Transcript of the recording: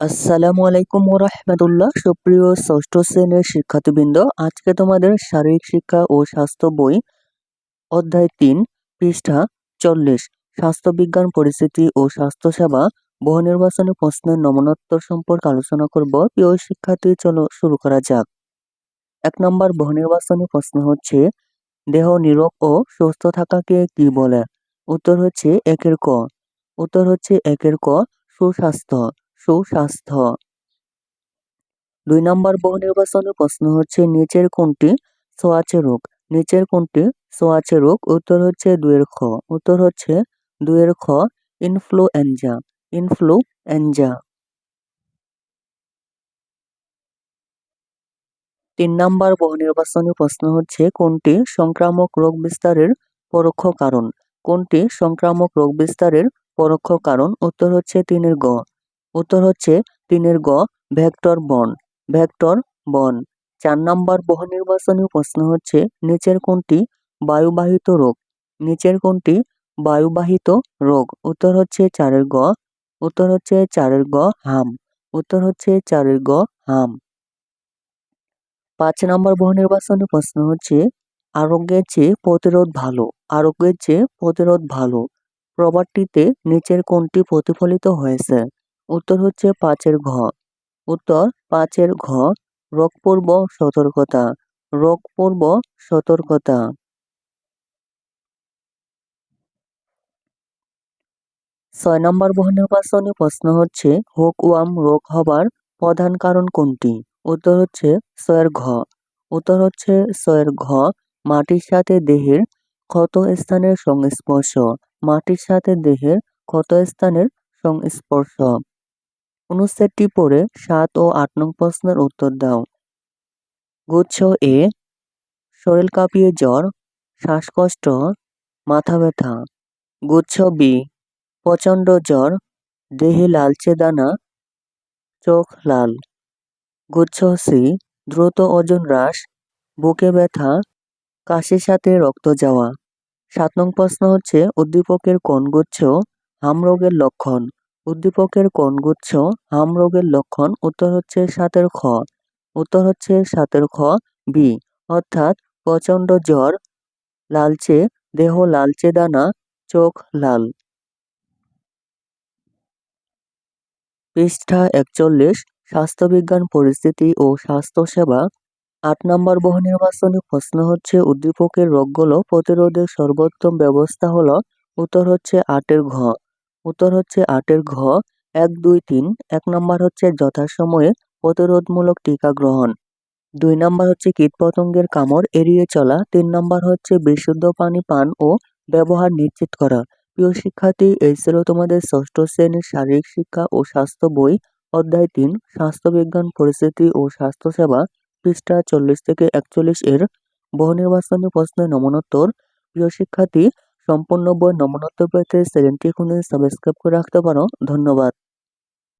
আসসালামু আলাইকুম রহমতুল্লাহ সুপ্রিয় ষষ্ঠ শ্রেণির শিক্ষার্থীবৃন্দ, আজকে তোমাদের শারীরিক শিক্ষা ও স্বাস্থ্য বই, অধ্যায় তিন, পৃষ্ঠা চল্লিশ, স্বাস্থ্যবিজ্ঞান পরিস্থিতি ও স্বাস্থ্যসেবা বহু নির্বাচনী প্রশ্নের নমনোত্তর সম্পর্কে আলোচনা করব। প্রিয় শিক্ষার্থী, চলো শুরু করা যাক। এক নম্বর বহু নির্বাচনী প্রশ্ন হচ্ছে, দেহ নিরোগ ও সুস্থ থাকাকে কি বলে? উত্তর হচ্ছে একের ক। উত্তর হচ্ছে একের ক, সুস্বাস্থ্য। সুস্বাস্থ্য। দুই নম্বর বহু নির্বাচনী প্রশ্ন হচ্ছে, নিচের কোনটি সোয়াচে রোগ? নিচের কোনটি সোয়াচে রোগ? উত্তর হচ্ছে দুয়ের খ। উত্তর হচ্ছে দুয়ের খ, ইনফ্লুয়েঞ্জা। ইনফ্লুয়েঞ্জা। তিন নম্বর বহু নির্বাচনী প্রশ্ন হচ্ছে, কোনটি সংক্রামক রোগ বিস্তারের পরোক্ষ কারণ? কোনটি সংক্রামক রোগ বিস্তারের পরোক্ষ কারণ? উত্তর হচ্ছে তিনের গ। উত্তর হচ্ছে তিনের গ, ভেক্টর বন ভেক্টর বন। চার নম্বর বহু নির্বাচনী প্রশ্ন হচ্ছে, নিচের কোনটি বায়ুবাহিত রোগ? নিচের কোনটি বায়ুবাহিত রোগ? উত্তর হচ্ছে চারের গ, উত্তর হচ্ছে চারের গ, হাম। উত্তর হচ্ছে চারের গ, হাম। পাঁচ নম্বর বহু নির্বাচনী প্রশ্ন হচ্ছে, আরোগ্যের চেয়ে প্রতিরোধ ভালো, আরোগ্যের চেয়ে প্রতিরোধ ভালো। প্রবাদটিতে নিচের কোনটি প্রতিফলিত হয়েছে? উত্তর হচ্ছে পাঁচের ঘ। উত্তর পাঁচের ঘ রোগপূর্ব সতর্কতা। রোগপূর্ব সতর্কতা। ছয় নম্বর বহু নির্বাচনী প্রশ্ন হচ্ছে হুকওয়াম রোগ হবার প্রধান কারণ কোনটি? উত্তর হচ্ছে ছয়ের ঘ। উত্তর হচ্ছে ছয়ের ঘ, মাটির সাথে দেহের ক্ষত স্থানের সংস্পর্শ। মাটির সাথে দেহের ক্ষত স্থানের সংস্পর্শ। অনুচ্ছেদটি পড়ে সাত ও আট নং প্রশ্নের উত্তর দাও। গুচ্ছ এ, শরীর কাঁপিয়ে জ্বর, শ্বাসকষ্ট, মাথা ব্যথা। গুচ্ছ বি, প্রচণ্ড জ্বর, দেহে লালচে দানা, চোখ লাল। গুচ্ছ সি, দ্রুত ওজন হ্রাস, বুকে ব্যথা, কাশির সাথে রক্ত যাওয়া। সাত নং প্রশ্ন হচ্ছে, উদ্দীপকের কোন গুচ্ছ হাম রোগের লক্ষণ? উদ্দীপকের কোন গুচ্ছ হাম রোগের লক্ষণ উত্তর হচ্ছে সাতের খ। উত্তর হচ্ছে সাতের খ বি অর্থাৎ প্রচণ্ড জ্বর, লালচে, দেহ লালচে দানা, চোখ লাল। পৃষ্ঠা একচল্লিশ, স্বাস্থ্যবিজ্ঞান পরিস্থিতি ও স্বাস্থ্যসেবা। আট নম্বর বহু নির্বাচনী প্রশ্ন হচ্ছে, উদ্দীপকের রোগগুলো প্রতিরোধের সর্বোত্তম ব্যবস্থা হলো, উত্তর হচ্ছে আটের ঘ। উত্তর হচ্ছে আটের ঘ, এক, দুই, তিন। এক নম্বর হচ্ছে যথাসময়ে প্রতিরোধমূলক টিকা গ্রহণ। দুই নম্বর হচ্ছে কীটপতঙ্গের কামড় এড়িয়ে চলা। তিন নম্বর হচ্ছে বিশুদ্ধ পানি পান ও ব্যবহার নিশ্চিত করা। প্রিয় শিক্ষার্থী, এই ছিল তোমাদের ষষ্ঠ শ্রেণির শারীরিক শিক্ষা ও স্বাস্থ্য বই, অধ্যায় তিন স্বাস্থ্যবিজ্ঞান পরিস্থিতি ও স্বাস্থ্যসেবা পৃষ্ঠা চল্লিশ থেকে একচল্লিশ এর বহু নির্বাচনী প্রশ্নের নমনোত্তর। প্রিয় শিক্ষার্থী সম্পূর্ণ বই নমনত্ব পেতে চ্যানেলটি এখনই সাবস্ক্রাইব করে রাখতে পারো। ধন্যবাদ।